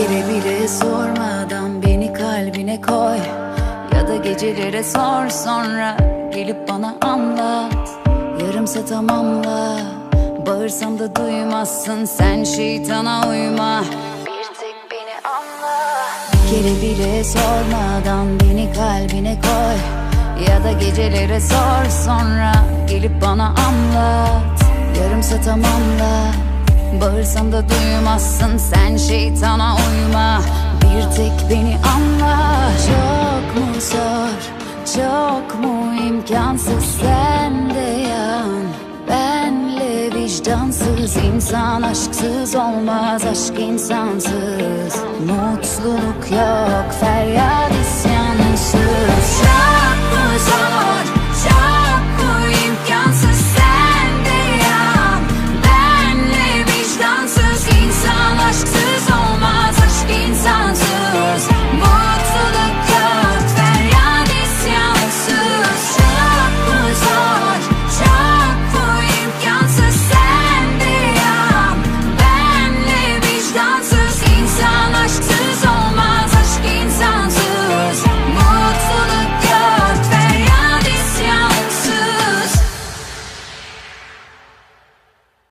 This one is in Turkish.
kere bile sormadan beni kalbine koy. Ya da gecelere sor sonra gelip bana anlat. Yarımsa tamamla Bağırsam da duymazsın. Sen şeytana uyma. Bir tek beni anla. Bir kere bile sormadan beni kalbine koy. Ya da gecelere sor sonra gelip bana anlat. Yarımsa tamamla Bağırsam da duymazsın. Sen şeytana Bir tek beni anla. Çok mu zor çok mu imkansız? Sen de yan Benle vicdansız. İnsan aşksız olmaz aşk insansız. Mutluluk yok feryat isyansız